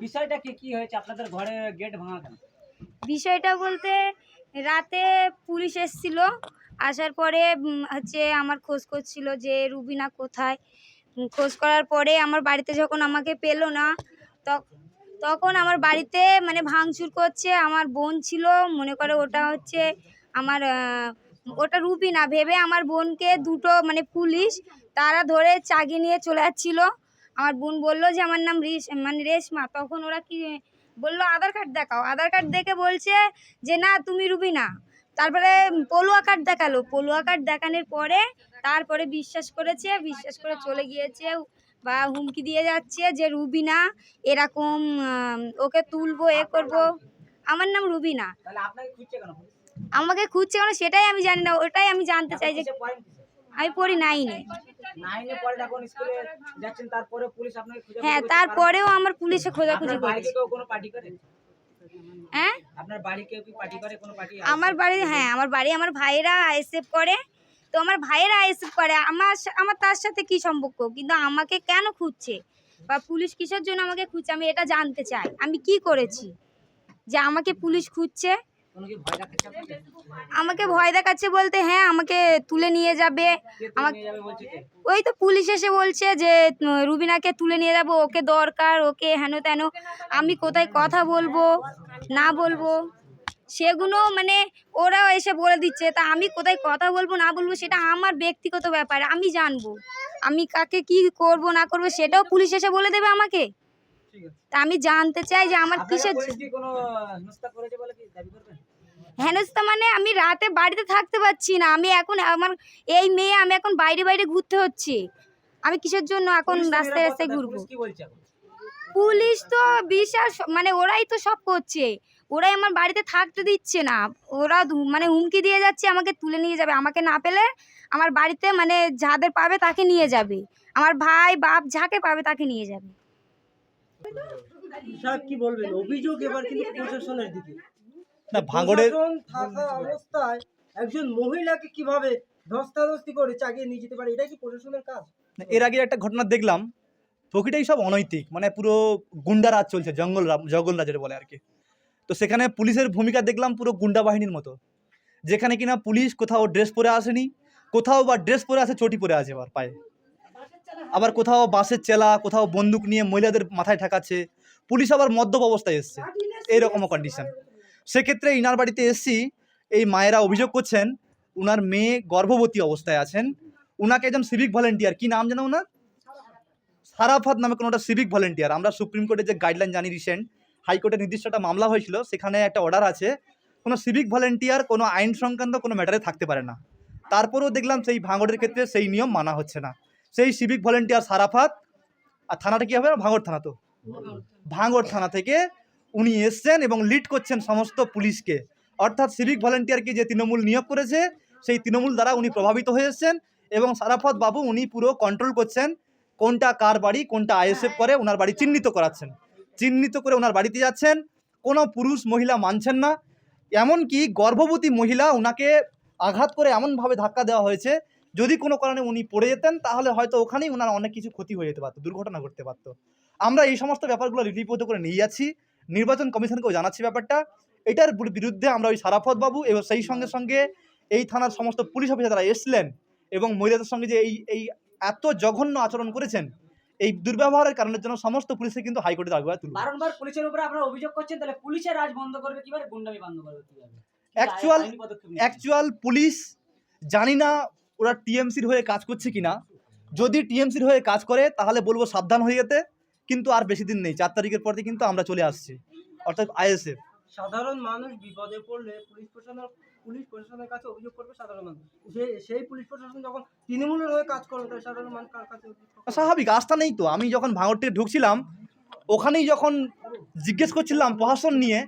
বিষয়টা কি কি হয়েছে? আপনাদের ঘরে গেট ভাঙা কেন? বিষয়টা বলতে রাতে পুলিশ এসেছিল, আসার পরে হচ্ছে আমার খোঁজ করছিল যে রুবিনা কোথায়। খোঁজ করার পরে আমার বাড়িতে যখন আমাকে পেল না তখ- তখন আমার বাড়িতে মানে ভাঙচুর করছে, আমার বোন ছিল, মনে করে ওটা হচ্ছে আমার ওটা রুবিনা। ভেবে আমার বোনকে দুটো মানে পুলিশ, তারা ধরে চাগি নিয়ে চলে যাচ্ছিল। আমার বোন বলল যে আমার নাম রিস মানে রেশমা। তখন ওরা কি বলল আধার কার্ড দেখাও। আধার কার্ড দেখে বলছে যে না তুমি রুবিনা। তারপরে পলুয়া কার্ড দেখাল। পলুয়া কার্ড দেখানোর পরে তারপরে বিশ্বাস করেছে বিশ্বাস করে চলে গিয়েছে বা হুমকি দিয়ে যাচ্ছে যে রুবিনা এরকম ওকে তুলবো এ করব। আমার নাম রুবিনা? আমাকে খুঁজছে কেন সেটাই আমি জানি না। ওটাই আমি জানতে চাই যে? আমি পড়ি নাইনে নাইনে পরে এখন স্কুলে যাচ্ছেন তারপরে পুলিশ আপনাকে খুঁজে হ্যাঁ তারপরেও আমার পুলিশে খোঁজাখুঁজি করছে। কোনো পার্টি করে? হ্যাঁ? আপনার বাড়ি কেউ কি পার্টি করে? কোনো পার্টি আমার বাড়ি হ্যাঁ আমার বাড়ি আমার ভাইয়েরা আইএসএফ করে। তো আমার ভাইয়েরা আইএসএফ করে। আমার আমার তার সাথে কি সম্পর্ক? কিন্তু আমাকে কেন খুঁজছে? বা পুলিশ কিসের জন্য আমাকে খুঁজছে? আমি এটা জানতে চাই। আমি কি করেছি? যে আমাকে পুলিশ খুঁজছে? আমাকে ভয় দেখাচ্ছে বলতে হ্যাঁ আমাকে তুলে নিয়ে যাবে। আমাকে? ওই তো পুলিশ এসে বলছে যে রুবিনাকে তুলে নিয়ে যাব ওকে দরকার ওকে হেন তেন। আমি কোথায় কথা বলব না বলব? সেগুলো মানে ওরাও এসে বলে দিচ্ছে তা আমি কোথায় কথা বলব না বলব সেটা আমার ব্যক্তিগত ব্যাপার আমি জানব। আমি কাকে কি করব না করব সেটাও পুলিশ এসে বলে দেবে আমাকে। তা আমি জানতে চাই যে আমার কিসের কোনো করেছে বলে কি দাবি করবেন? হেনস্থা মানে আমি রাতে বাড়িতে থাকতে পারছি না। আমি এখন আমার এই মেয়ে আমি এখন বাইরে বাইরে ঘুরতে হচ্ছে। আমি কিসের জন্য এখন রাস্তায় রাস্তায় ঘুরবো? পুলিশ তো বিশাল স- মানে ওরাই তো সব করছে। ওরাই আমার বাড়িতে থাকতে দিচ্ছে না। ওরা মানে হুমকি দিয়ে যাচ্ছে আমাকে তুলে নিয়ে যাবে। আমাকে না পেলে আমার বাড়িতে মানে যাদের পাবে তাকে নিয়ে যাবে। আমার ভাই বাপ যাকে পাবে তাকে নিয়ে যাবে। সাহেব কি বলবেন? অভিযোগ এবার কিন্তু প্রশাসনের দিকে। না ভাঙড়ের থাকা অবস্থায় একজন মহিলাকে কীভাবে ধস্তাধস্তি করে চাগিয়ে নিয়ে যেতে পারে এটা কি প্রশাসনের কাজ? এর আগে একটা ঘটনা দেখলাম প্রকৃতাই সব অনৈতিক মানে পুরো গুন্ডা রাজ চলছে জঙ্গল জঙ্গল রাজের বলে আর কি। তো সেখানে পুলিশের ভূমিকা দেখলাম পুরো গুন্ডা বাহিনীর মতো যেখানে কিনা পুলিশ কোথাও ড্রেস পরে আসেনি কোথাও বা ড্রেস পরে আছে চটি পরে আছে আবার পায়ে। আবার কোথাও বাসের চেলা কোথাও বন্দুক নিয়ে মহিলাদের মাথায় ঠেকাচ্ছে পুলিশ আবার মদ্যপ অবস্থায় এসছে এইরকমও কন্ডিশন সেক্ষেত্রে ইনার বাড়িতে এসছি, এই মায়েরা অভিযোগ করছেন উনার মেয়ে গর্ভবতী অবস্থায় আছেন। উনাকে একজন সিভিক ভলেন্টিয়ার কি নাম জানো ওনার সারাফাত নামে কোনো একটা সিভিক ভলেন্টিয়ার আমরা সুপ্রিম কোর্টে যে গাইডলাইন জানি রিসেন্ট হাইকোর্টে নির্দিষ্ট একটা মামলা হয়েছিল, সেখানে একটা অর্ডার আছে। কোনো সিভিক ভলেন্টিয়ার কোনো আইন সংক্রান্ত কোনো ম্যাটারে থাকতে পারে না। তারপরেও দেখলাম সেই ভাঙড়ের ক্ষেত্রে সেই নিয়ম মানা হচ্ছে না। সেই সিভিক ভলেন্টিয়ার সারাফাত, আর থানাটা কী হবে? ভাঙড় থানা তো? ভাঙড় থানা থেকে উনি এসছেন এবং লিড করছেন সমস্ত পুলিশকে। অর্থাৎ সিভিক ভলেন্টিয়ারকে যে তৃণমূল নিয়োগ করেছে, সেই তৃণমূল দ্বারা উনি প্রভাবিত হয়ে এসছেন এবং সারাফত বাবু উনি পুরো কন্ট্রোল করছেন কোনটা কার বাড়ি, কোনটা আইএসএফ করে ওনার বাড়ি চিহ্নিত করাচ্ছেন। চিহ্নিত করে ওনার বাড়িতে যাচ্ছেন, কোনো পুরুষ মহিলা মানছেন না। এমনকি গর্ভবতী মহিলা ওনাকে আঘাত করে এমনভাবে ধাক্কা দেওয়া হয়েছে, যদি কোনো কারণে উনি পড়ে যেতেন তাহলে হয়তো ওখানেই ওনার অনেক কিছু ক্ষতি হয়ে যেতে পারতো, দুর্ঘটনা ঘটতে পারতো। আমরা এই সমস্ত ব্যাপারগুলো লিপিবদ্ধ করে নিয়ে যাচ্ছি। নির্বাচন কমিশনকেও জানাচ্ছি ব্যাপারটা। এটার বিরুদ্ধে আমরা ওই সারাফত বাবু এবং সেই সঙ্গে সঙ্গে এই থানার সমস্ত পুলিশ অফিসার যারা এসলেন এবং মহিলাদের সঙ্গে যে এই এই এত জঘন্য আচরণ করেছেন এই দুর্ব্যবহারের কারণের জন্য সমস্ত পুলিশে কিন্তু হাইকোর্টে দাবি তুলবে। বারংবার পুলিশের উপরে আপনারা অভিযোগ করছেন তাহলে পুলিশের রাজ বন্ধ করবে কীভাবে? গুন্ডামি বন্ধ করবে কীভাবে? নিচ্ছেন? অ্যাকচুয়াল পুলিশ জানি না ওরা টিএমসির হয়ে কাজ করছে কিনা। যদি টিএমসির হয়ে কাজ করে তাহলে বলব সাবধান হয়ে যেতে। কিন্তু আর বেশি দিন নেই। চার তারিখের পর কিন্তু আমরা চলে আসছি। অর্থাৎ আইএসএফ। সাধারণ মানুষ বিপদে পড়লে পুলিশ প্রশাসনের পুলিশ প্রশাসনের কাছে অভিযোগ করবে সাধারণ মানুষ। সেই পুলিশ প্রশাসন যখন তৃণমূলের হয়ে কাজ করবে সাধারণ মানুষ কার কাছে অভিযোগ করবে? স্বাভাবিক আস্থা নেই তো। আমি যখন থেকে ঢুকছিলাম ওখানেই যখন জিজ্ঞেস করছিলাম প্রশাসন নিয়ে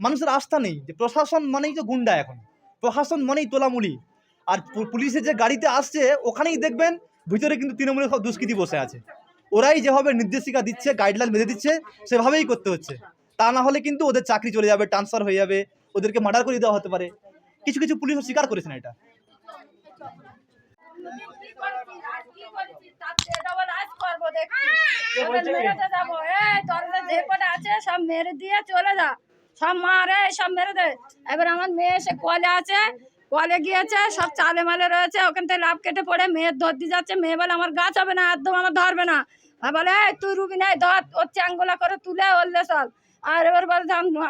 মানুষের আস্থা নেই যে প্রশাসন মানেই তো গুন্ডা এখন। প্রশাসন মানেই তোলামুলি। আর পুলিশের যে গাড়িতে আসছে ওখানেই দেখবেন ভিতরে কিন্তু তৃণমূলের সব দুষ্কৃতি বসে আছে। ওরাই যেভাবে নির্দেশিকা দিচ্ছে গাইডলাইন বেঁধে দিচ্ছে সেভাবেই করতে হচ্ছে তা না হলে কিন্তু ওদের চাকরি চলে যাবে ট্রান্সফার হয়ে যাবে ওদেরকে মার্ডার করে দেওয়া হতে পারে কিছু কিছু পুলিশ স্বীকার করেছেন এটা সব মেরে দিয়ে চলে যা সব সব মেরে এবার আমার মেয়ে কলে আছে কলে গিয়েছে সব চালে মালে রয়েছে ওখান থেকে কেটে পড়ে মেয়ের যাচ্ছে মেয়ে বলে আমার গাছ হবে না একদম আমার ধরবে না আর বলে "এই, তুই রুবি নাই ধর ওর চ্যাঙ্গুলা করে তুলে ওরলে চল। আর এবার বলে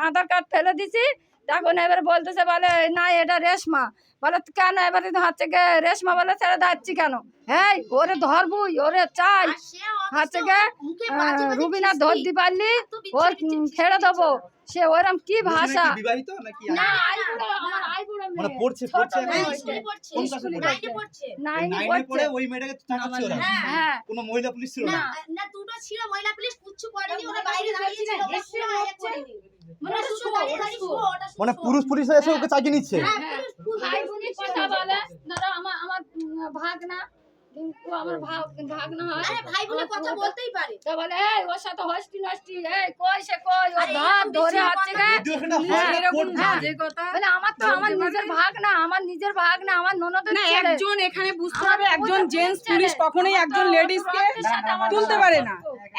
আধার কার্ড ফেলে দিছি। তখন এবার বলতেছে বলে না এটা রেশমা। বলে কেন এবারে হচ্ছে গে রেশমা বলে ছেড়ে দাচ্ছি কেন? হ্যাঁ ওরে ধরবুই ওরে চাই। হচ্ছে গে রুবিনা ধরতে পারলি ওর ছেড়ে দেবো। সে ওরম কি ভাষা? মানে পড়ছে পড়ছে কোন ক্লাসে পড়ে? নাইনে নাইনে পড়ে পড়ছে। ওই মেয়েটাকে থাকাচ্ছে ওরা। হ্যাঁ। কোনো মহিলা পুলিশ ছিল না? না না দুটো ছিল মহিলা পুলিশ পুচ্ছু করেনি ওরা বাইরে দাঁড়িয়ে ছিল মানে। মানে পুরুষ পুলিশ এসে ওকে চাকি নিচ্ছে? হ্যাঁ, হ্যাঁ। পুরুষ- পুরুষ ভাই পুলিশ কথা বলে। ধরো আমার আমার ভাগ ভাগনা কিন্তু আমার ভাগ হয়। আরে ভাই কথা বলতেই পারে। তো বলে এই ওর সাথে হস্তি নষ্টি এই কই সে কই? ও আরে ধর কথা গে হ্যাঁ, হয় না, এরকম। থাকে। বলে আমার তো আমার নিজের ভাগ না আমার নিজের ভাগ না আমার ননদের না একজন এখানে বুঝতে হবে একজন জেন্টস পুলিশ কখনোই একজন লেডিসকে রক্তের তুলতে পারে না।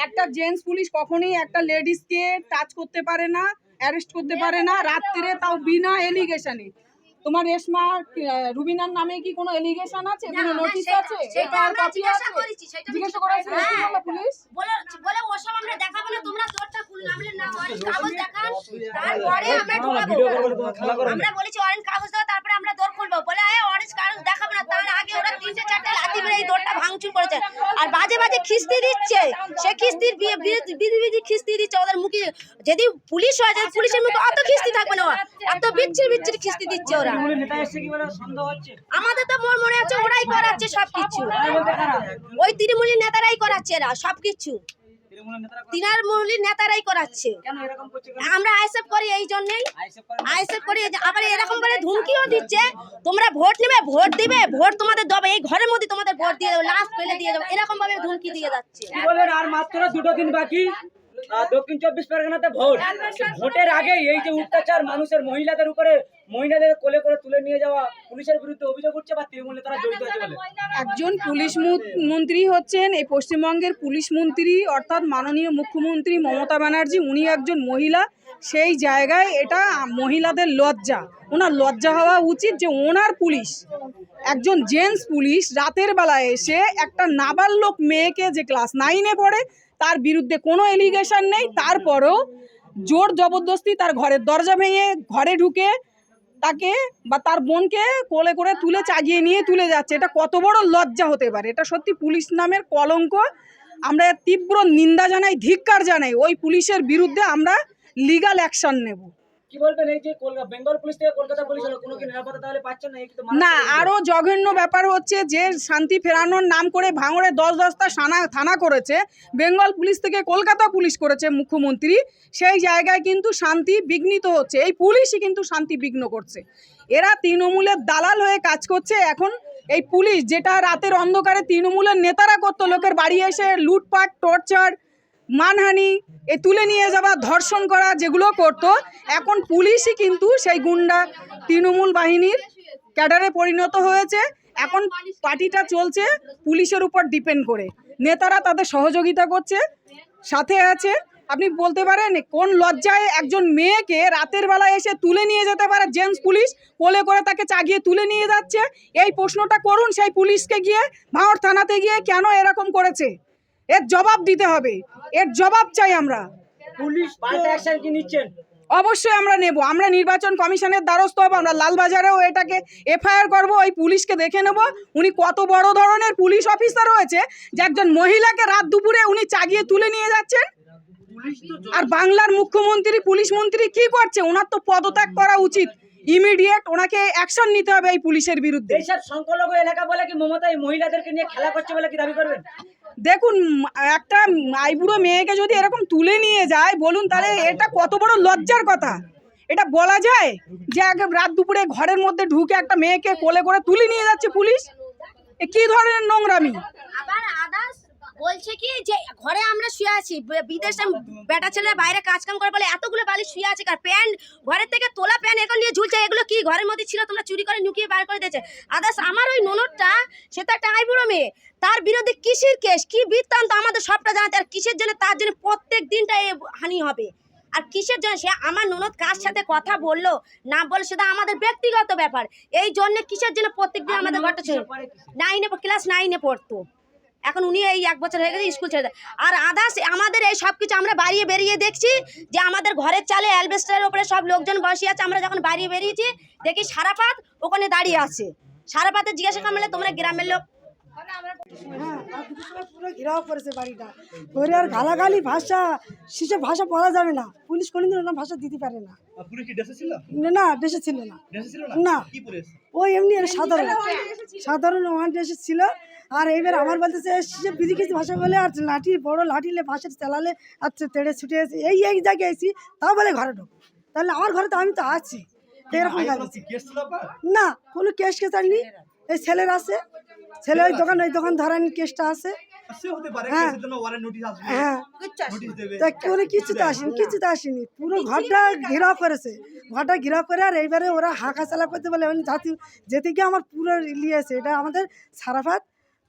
একটা জেন্টস পুলিশ কখনোই একটা লেডিসকে টাচ করতে পারে না অ্যারেস্ট করতে পারে না রাত্রিরে তাও বিনা এলিগেশনে তোমার রেশমা আহ, রুবিনার নামে কি কোনো এলিগেশন আছে? কোনো নোটিশ আছে? সেটা আমরা কপি জিজ্ঞাসা আছে? করেছি, সেটা জিজ্ঞাসা করেছি পুলিশ? বলে বলে ওসব আমরা দেখাবো না তোমরা দরটা খুললে আমরা না অরেঞ্জ কাগজ দেখান তারপরে আমরা ঢোকাবো। ভিডিও করব তোমার খেলা করবে আমরা বলেছি অরেঞ্জ কাগজ দাও তারপরে আমরা দৌড় খুলবো। বলে এ অরেঞ্জ কাগজ দেখাবো না তার আগে ওরা তিনটে চারটে লাথি মেরে এই দৌড়টা ভাঙচুর করেছে। আর বাজে বাজে খিস্তি দিচ্ছে। সে খিস্তির বিধি বিধি খিস্তি দিচ্ছে ওদের মুখে। যদি পুলিশ হয় যদি পুলিশের মুখে অত খিস্তি থাকবে না এত বিচ্ছির বিচ্ছির খিস্তি দিচ্ছে ওরা। তৃণমূলের হচ্ছে? আমাদের তো মোর মনে আছে ওরাই করাচ্ছে সবকিছু। ওই তৃণমূলী নেতারাই করাচ্ছে এরা সবকিছু। তৃণমূলের নেতারা নেতারাই করাচ্ছে? আমরা করি এই জন্যই। করে আবার এরকম করে ধুমকিও দিচ্ছে। তোমরা ভোট নেবে ভোট দিবে ভোট তোমাদের দেবে এই ঘরের মধ্যে তোমাদের ভোট দিয়ে দেবো লাস্ট ফেলে দিয়ে দেবো এরকম ভাবে ধুমকি দিয়ে যাচ্ছে। আর মাত্র দুটো দিন বাকি। দক্ষিণ চব্বিশ পরগনাতে ভোট। ভোটের আগে এই যে অত্যাচার মানুষের মহিলাদের উপরে, মহিলাদের কোলে করে তুলে নিয়ে যাওয়া, পুলিশের বিরুদ্ধে অভিযোগ উঠছে বা তৃণমূল নেতারা জড়িত বলে? একজন পুলিশ মন্ত্রী হচ্ছেন, এই পশ্চিমবঙ্গের পুলিশ মন্ত্রী, অর্থাৎ মাননীয় মুখ্যমন্ত্রী মমতা ব্যানার্জি। উনি একজন মহিলা, সেই জায়গায় এটা মহিলাদের লজ্জা। ওনার লজ্জা হওয়া উচিত যে ওনার পুলিশ, একজন জেন্টস পুলিশ, রাতের বেলায় এসে একটা নাবালক মেয়েকে যে ক্লাস নাইনে পড়ে তার বিরুদ্ধে কোনো এলিগেশন নেই, তারপরেও জোর জবরদস্তি তার ঘরের দরজা ভেঙে ঘরে ঢুকে তাকে বা তার বোনকে কোলে করে তুলে চাগিয়ে নিয়ে তুলে যাচ্ছে। এটা কত বড় লজ্জা হতে পারে। এটা সত্যি পুলিশ নামের কলঙ্ক। আমরা তীব্র নিন্দা জানাই, ধিক্কার জানাই। ওই পুলিশের বিরুদ্ধে আমরা লিগাল অ্যাকশন নেব। কি বলবেন? এই যে কলকাতা বেঙ্গল পুলিশ থেকে কলকাতা পুলিশ হলো কোনো কি নিরাপত্তা তাহলে পাচ্ছেন না? না। আরও জঘন্য ব্যাপার হচ্ছে যে শান্তি ফেরানোর নাম করে ভাঙড়ে দশ দশটা থানা থানা করেছে বেঙ্গল পুলিশ থেকে কলকাতা পুলিশ করেছে মুখ্যমন্ত্রী। সেই জায়গায় কিন্তু শান্তি বিঘ্নিত হচ্ছে এই পুলিশই কিন্তু শান্তি বিঘ্ন করছে। এরা তৃণমূলের দালাল হয়ে কাজ করছে এখন এই পুলিশ যেটা রাতের অন্ধকারে তৃণমূলের নেতারা করতো লোকের বাড়ি এসে লুটপাট টর্চার মানহানি, এ তুলে নিয়ে যাওয়া, ধর্ষণ করা যেগুলো করতো, এখন পুলিশই কিন্তু সেই গুন্ডা তৃণমূল বাহিনীর ক্যাডারে পরিণত হয়েছে। এখন পার্টিটা চলছে পুলিশের উপর ডিপেন্ড করে। নেতারা তাদের সহযোগিতা করছে, সাথে আছে। আপনি বলতে পারেন, কোন লজ্জায় একজন মেয়েকে রাতের বেলায় এসে তুলে নিয়ে যেতে পারে জেন্টস পুলিশ, কোলে করে তাকে চাগিয়ে তুলে নিয়ে যাচ্ছে? এই প্রশ্নটা করুন সেই পুলিশকে গিয়ে ভাঁড় থানাতে গিয়ে কেন এরকম করেছে? এর জবাব দিতে হবে। এর জবাব চাই আমরা। পুলিশ অ্যাকশন কি নিচ্ছেন? অবশ্যই আমরা নেব। আমরা নির্বাচন কমিশনের দ্বারস্থ হব আমরা লালবাজারেও এটাকে এফআইআর করব ওই পুলিশকে দেখে নেব উনি কত বড় ধরনের পুলিশ অফিসার রয়েছে যে একজন মহিলাকে রাত দুপুরে উনি চাগিয়ে তুলে নিয়ে যাচ্ছেন। আর বাংলার মুখ্যমন্ত্রী পুলিশ মন্ত্রী কি করছে? ওনার তো পদত্যাগ করা উচিত। ইমিডিয়েট ওনাকে অ্যাকশন নিতে হবে এই পুলিশের বিরুদ্ধে। এইসব সংখ্যালঘু এলাকা বলে কি মমতা এই মহিলাদেরকে নিয়ে খেলা করছে বলে কি দাবি করবেন? দেখুন, একটা আইবুড়ো মেয়েকে যদি এরকম তুলে নিয়ে যায়, বলুন তাহলে এটা কত বড় লজ্জার কথা। এটা বলা যায় যে আগে রাত দুপুরে ঘরের মধ্যে ঢুকে একটা মেয়েকে কোলে করে তুলে নিয়ে যাচ্ছে পুলিশ? এ কি ধরনের নোংরামি? আবার আদার্স বলছে কি যে ঘরে আমরা শুয়ে আছি বিদেশে বেটা ছেলেরা বাইরে কাজ কাম করে বলে এতগুলো বালি শুয়ে আছে কার প্যান্ট? ঘরের থেকে তোলা প্যান্ট এখন নিয়ে ঝুলছে এগুলো কি ঘরের মধ্যে ছিল? তোমরা চুরি করে নুকিয়ে বার করে দিয়েছে। আদার্স আমার ওই ননদটা সে তো একটা আইবুড়ো মেয়ে তার বিরুদ্ধে কিসের কেস? কি বৃত্তান্ত? আমাদের সবটা জানাতে আর কিসের জন্য তার জন্য প্রত্যেক দিনটা এ হানি হবে? আর কিসের জন্য সে আমার ননদ কার সাথে কথা বলল না বলে সেটা আমাদের ব্যক্তিগত ব্যাপার। এই জন্য কিসের জন্য প্রত্যেকদিন আমাদের ঘরটা ছিল? নাইনে ক্লাস নাইনে পড়তো। এখন উনি এই এক বছর হয়ে গেছে স্কুল ছেড়ে দেয়। আর আদার্স আমাদের এই সব কিছু আমরা বাড়িয়ে বেরিয়ে দেখছি যে আমাদের ঘরের চালে অ্যালবেস্টারের ওপরে সব লোকজন বসে আছে আমরা যখন বাড়িয়ে বেরিয়েছি দেখি সারাপাত ওখানে দাঁড়িয়ে আছে। সারাপাতে জিজ্ঞাসা করলে তোমরা গ্রামের লোক? হ্যাঁ আর পুরো ঘেরাও করেছে বাড়িটা। করে আর গালাগালি ভাষা সেসব ভাষা পড়া যাবে না। পুলিশ কোনোদিন ওরকম ভাষা দিতে পারে না। পুলিশ ড্রেসে ছিল? না দেশে ছিল না। না? এমনি সাধারণ। সাধারণ ওয়ান ড্রেসে ছিল। আর এবার আমার বলতেছে সে বিধি কিছু ভাষা বলে আর লাঠি বড় লাঠি নিয়ে ভাষা চালালে আর তেড়ে ছুটে এসে এই এই জায়গায় এসি তাও বলে ঘরে ঢোক। তাহলে আমার ঘরে তো আমি তো আছি। এরকম? না কোনো কেস কেস আননি। এই ছেলের আছে। ছেলে ওই দোকান ওই দোকান ধরানি কেসটা আছে। সে হতে পারে হ্যাঁ। কেসের জন্য ওয়ারেন্ট নোটিশ আসবে। হ্যাঁ। কিছুতে আসেনি কিছুতে আসেনি। পুরো ঘরটা ঘেরাও করেছে। ঘরটা ঘেরাও করে আর এইবারে ওরা হাঁকা চালা করতে বলে আমি জাতি যেতে গিয়ে আমার পুরো লিয়েছে এটা আমাদের সারাফাত।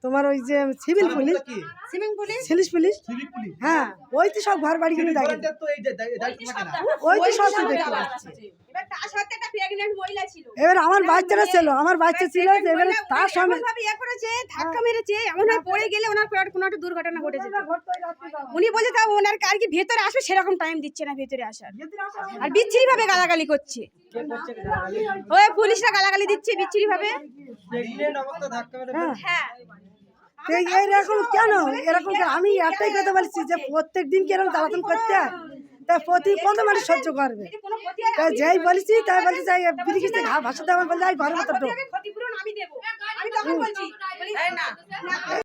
তোমার ওই যে সিভিল পুলিশ? সিলিশ পুলিশ? Civic police? হ্যাঁ ওই তো সব ঘর বাড়ি কিনে সিভিক দেখে তো এই যে দায়- দায়িত্ব ওই তো সব এবার আমার বাচ্চারা ছিল আমার বাচ্চা ছিল এবারে তার সঙ্গে ধাক্কা মেরেছে এমন হয় পড়ে গেলে ওনার কোনো একটা- কোনো একটা দুর্ঘটনা ঘটে যেত উনি বলছে তা ওনার আর কি ভেতরে আসবে সেরকম টাইম দিচ্ছে না ভেতরে আসার। আর বিচ্ছিরি ভাবে গালাগালি করছে। ওই পুলিশরা গালাগালি দিচ্ছে বিচ্ছিরি ভাবে প্রেগনেন্ট অবস্থা ধাক্কা মেরে হ্যাঁ। এরকম কেন? এরকম? আমি একটাই কথা বলছি যে প্রত্যেক দিন কীরকম জ্বালাতন করতে হয়। তা প্রতি কত মানুষ সহ্য করবে? তা যাই বলেছি তাই বলছি যাই বিরিকিতে ঘা ভাষা দেওয়া বললে ঘরের মতো